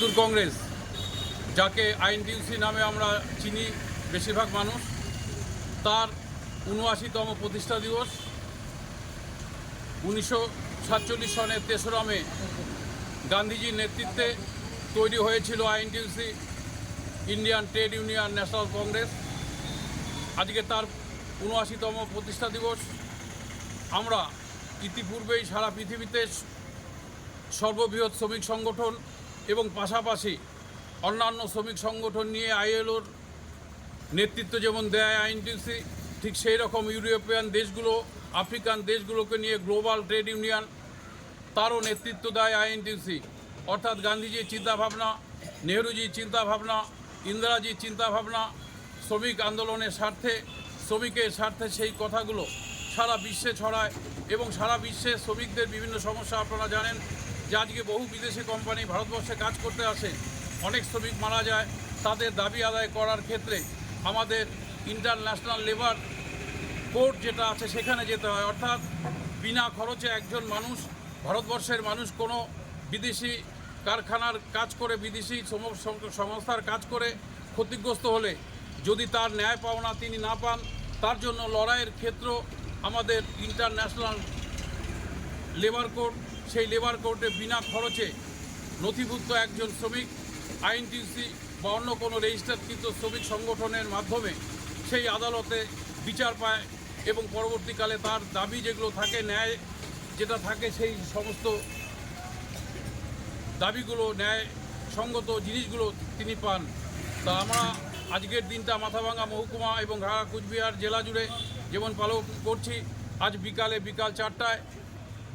মজদুর কংগ্রেস, যাকে আইনটিউসি নামে আমরা চিনি বেশিরভাগ মানুষ, তার উনআশিতম প্রতিষ্ঠা দিবস উনিশশো সাতচল্লিশ সনের তেসরা মে গান্ধীজির নেতৃত্বে তৈরি হয়েছিল INTUC Indian trade union national Congress. আজকে তার উনআশিতম প্রতিষ্ঠা দিবস। আমরা ইতিপূর্বেই সারা পৃথিবীতে সর্ববৃহৎ শ্রমিক সংগঠন এবং পাশাপাশি অন্যান্য শ্রমিক সংগঠন নিয়ে আইএলওর নেতৃত্ব যেমন দেয় আইনটিসি ঠিক সেই রকম ইউরোপিয়ান দেশগুলো, আফ্রিকান দেশগুলোকে নিয়ে গ্লোবাল ট্রেড ইউনিয়ন, তারও নেতৃত্ব দেয় আইএনটিসি। অর্থাৎ গান্ধীজির চিন্তাভাবনা, নেহরুজির চিন্তাভাবনা, ইন্দিরাজির চিন্তাভাবনা, শ্রমিক আন্দোলনের স্বার্থে, শ্রমিকের স্বার্থে সেই কথাগুলো সারা বিশ্বে ছড়ায় এবং সারা বিশ্বে শ্রমিকদের বিভিন্ন সমস্যা আপনারা জানেন যে আজকে বহু বিদেশি কোম্পানি ভারতবর্ষে কাজ করতে আসে, অনেক শ্রমিক মারা যায়, তাদের দাবি আদায় করার ক্ষেত্রে আমাদের ইন্টারন্যাশনাল লেবার কোর্ট যেটা আছে সেখানে যেতে হয়। অর্থাৎ বিনা খরচে একজন মানুষ, ভারতবর্ষের মানুষ কোনো বিদেশি কারখানার কাজ করে, বিদেশি সংস্থার কাজ করে ক্ষতিগ্রস্ত হলে যদি তার ন্যায় পাওনা তিনি না পান, তার জন্য লড়াইয়ের ক্ষেত্র আমাদের ইন্টারন্যাশনাল লেবার কোর্ট সেই লেবার কোর্টে বিনা খরচে নথিভুক্ত একজন শ্রমিক, আইনটিসি বা অন্য কোনো রেজিস্টারকৃত শ্রমিক সংগঠনের মাধ্যমে সেই আদালতে বিচার পায় এবং পরবর্তীকালে তার দাবি যেগুলো থাকে, ন্যায় যেটা থাকে সেই সমস্ত দাবিগুলো ন্যায় সঙ্গত জিনিসগুলো তিনি পান। তা আমরা আজকের দিনটা মাথাভাঙ্গা মহকুমা এবং ঘাড়া কুচবিহার জেলা জুড়ে যেমন পালন করছি, আজ বিকালে বিকাল চারটায়